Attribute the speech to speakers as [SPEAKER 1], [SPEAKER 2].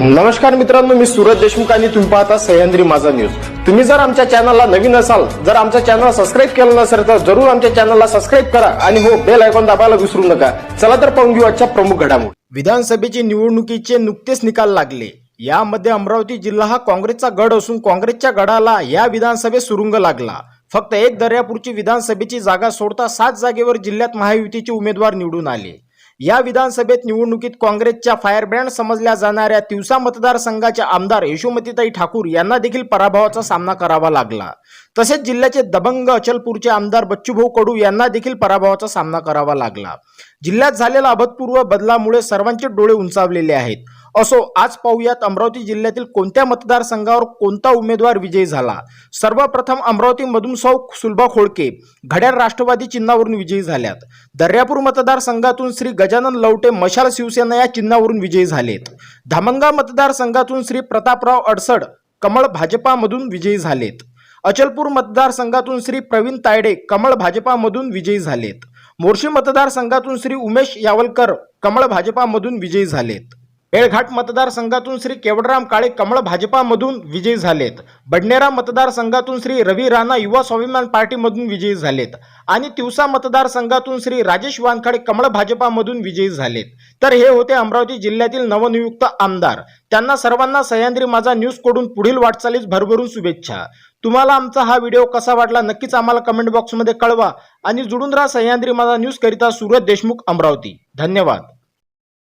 [SPEAKER 1] नमस्कार मित्रांनो मी सूरज देशमुख आणि तुम्ही पाहता सह्याद्री माझा न्यूज तुम्ही जर आमच्या चॅनलला नवीन असाल जर आमच्या चॅनल सबस्क्राईब केलं नसेल तर जरूर आमच्या चॅनलला सबस्क्राईब करा आणि हो बेल आयकॉन दाबायला विसरू नका. चला तर पाहून घेऊ आजच्या प्रमुख घडामोडी. विधानसभेची निवडणुकीचे नुकतेच निकाल लागले. यामध्ये अमरावती जिल्हा हा काँग्रेसचा गड असून काँग्रेसच्या गडाला या विधानसभेत सुरुंग लागला. फक्त एक दर्यापूरची विधानसभेची जागा सोडता सात जागेवर जिल्ह्यात महायुतीचे उमेदवार निवडून आले. या विधानसभेत निवडणुकीत काँग्रेसच्या फायर ब्रँड समजल्या जाणाऱ्या तिवसा मतदारसंघाच्या आमदार यशोमतीताई ठाकूर यांना देखील पराभवाचा सामना करावा लागला. तसेच जिल्ह्याचे दबंग अचलपूरचे आमदार बच्चूभाऊ कडू यांना देखील पराभवाचा सामना करावा लागला. जिल्ह्यात झालेला अभूतपूर्व बदलामुळे सर्वांचे डोळे उंचावलेले आहेत. असो आज पाहूयात अमरावती जिल्ह्यातील कोणत्या मतदारसंघावर कोणता उमेदवार विजयी झाला? सर्वप्रथम अमरावतीमधून सौ सुलभा खोळके घड्याळ राष्ट्रवादी चिन्हावरून विजयी झाल्यात. दर्यापूर मतदारसंघातून श्री गजानन लवटे मशाल शिवसेना या चिन्हावरून विजयी झालेत. धामणगाव मतदारसंघातून श्री प्रतापराव अडसड कमळ भाजपामधून विजयी झालेत. अचलपूर मतदारसंघातून श्री प्रवीण तायडे कमळ भाजपामधून विजयी झालेत. मोर्शी मतदारसंघातून श्री उमेश यावलकर कमळ भाजपामधून विजयी झालेत. बेळघाट मतदारसंघातून श्री केवडराम काळे कमळ भाजपामधून विजयी झालेत. बडनेरा मतदारसंघातून श्री रवी राणा युवा स्वाभिमान पार्टीमधून विजयी झालेत. आणि तिवसा मतदारसंघातून श्री राजेश वानखडे कमळ भाजपामधून विजयी झालेत. तर हे होते अमरावती जिल्ह्यातील नवनियुक्त आमदार. त्यांना सर्वांना सह्याद्री माझा न्यूजकडून पुढील वाटचालीस भरभरून शुभेच्छा. तुम्हाला आमचा हा व्हिडिओ कसा वाटला नक्कीच आम्हाला कमेंट बॉक्समध्ये कळवा. आणि जुडून राहा सह्याद्री माझा न्यूज करिता देशमुख अमरावती. धन्यवाद.